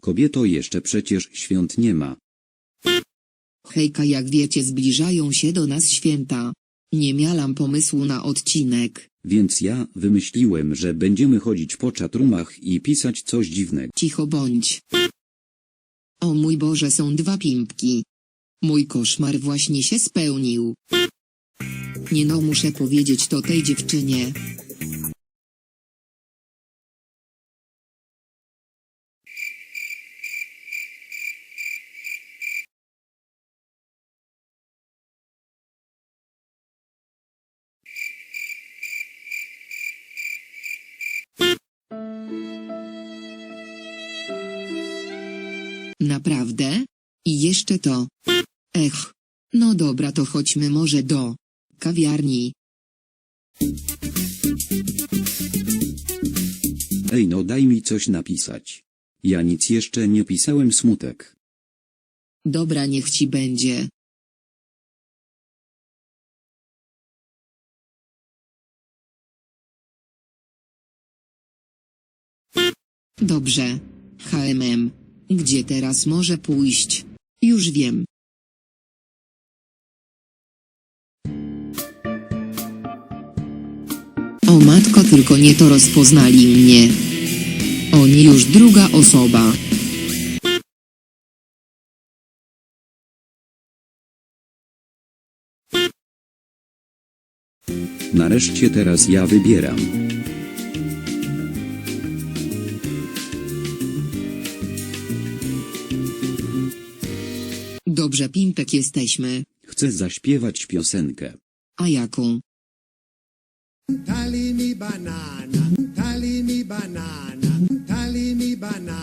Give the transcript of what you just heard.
kobieto jeszcze przecież świąt nie ma. Hejka jak wiecie zbliżają się do nas święta. Nie miałam pomysłu na odcinek. Więc ja wymyśliłem, że będziemy chodzić po czatrumach i pisać coś dziwnego. Cicho bądź. O mój Boże są dwa pimpki. Mój koszmar właśnie się spełnił. Nie no muszę powiedzieć to tej dziewczynie. Naprawdę? I jeszcze to. Ech. No dobra to chodźmy może do kawiarni. Ej no daj mi coś napisać. Ja nic jeszcze nie pisałem smutek. Dobra niech ci będzie. Dobrze. HMM. Gdzie teraz może pójść? Już wiem. O matko tylko nie to rozpoznali mnie. Oni już druga osoba. Nareszcie teraz ja wybieram. Dobrze pimpek jesteśmy. Chcę zaśpiewać piosenkę. A jaką? Tally me banana, tally me banana, tally me banana.